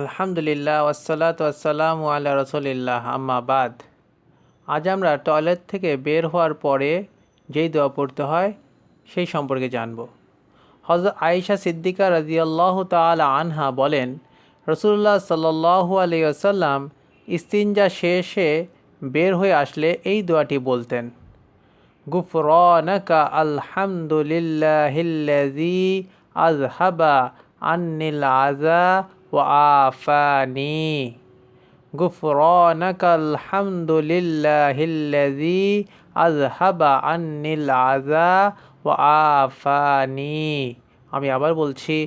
আলহামদুলিল্লাহ ওয়াসালাত ওয়াসালাম আল্লাহ রসুলিল্লাহ। আম্মা বাদ। আজ আমরা টয়লেট থেকে বের হওয়ার পরে যেই দোয়া পড়তে হয়, সেই সম্পর্কে জানব। হজরত আয়েশা সিদ্দিকা রাজিয়াল্লাহ তালা আনহা বলেন রসুল্লাহ সাল্লাহ আলিয়াল্লাম ইস্তিনজা শেষে বের হয়ে আসলে এই দোয়াটি বলতেন, গুফরানাকা আলহামদুলিল্লাহিল্লাযী আযহাবা আন্নিল আযা وعافاني غفرانك الحمد لله الذي أذهب عني العذا وعافاني আমি আবার বলছি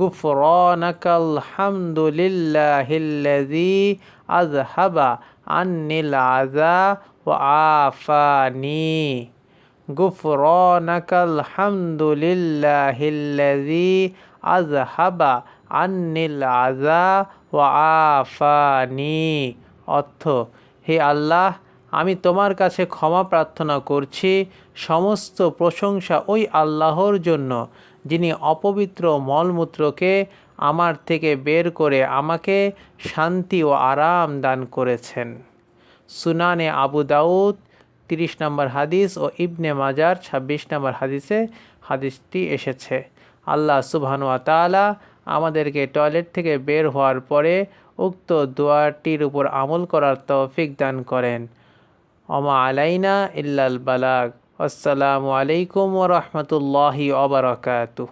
গুফরানাকাল হামদুলিল্লাহিল্লাযী আযহাবা আন্নিল আযা ওয়া আফানি গুফরানাকাল হামদুলিল্লাহিল্লাযী আযহাবা আন্নিল আজা ও আফানি। অর্থ, হে আল্লাহ, আমি তোমার কাছে ক্ষমা প্রার্থনা করছি সমস্ত প্রশংসা ওই আল্লাহর জন্য, যিনি অপবিত্র মলমূত্রকে আমার থেকে বের করে আমাকে শান্তি ও আরাম দান করেছেন। সুনানে আবু দাউদ, তিরিশ নম্বর হাদিস ও ইবনে মাজার ২৬ নম্বর হাদিসে হাদিসটি এসেছে। আল্লাহ সুবহানু আতালা আমাদেরকে টয়লেট থেকে বের হওয়ার পরে উক্ত দোয়াটির উপর আমল করার তৌফিক দান করেন। অমা আলাইনা ইল্লাল বালাগ। আসসালামু আলাইকুম ওরহমতুল্লাহি অবরাকাতু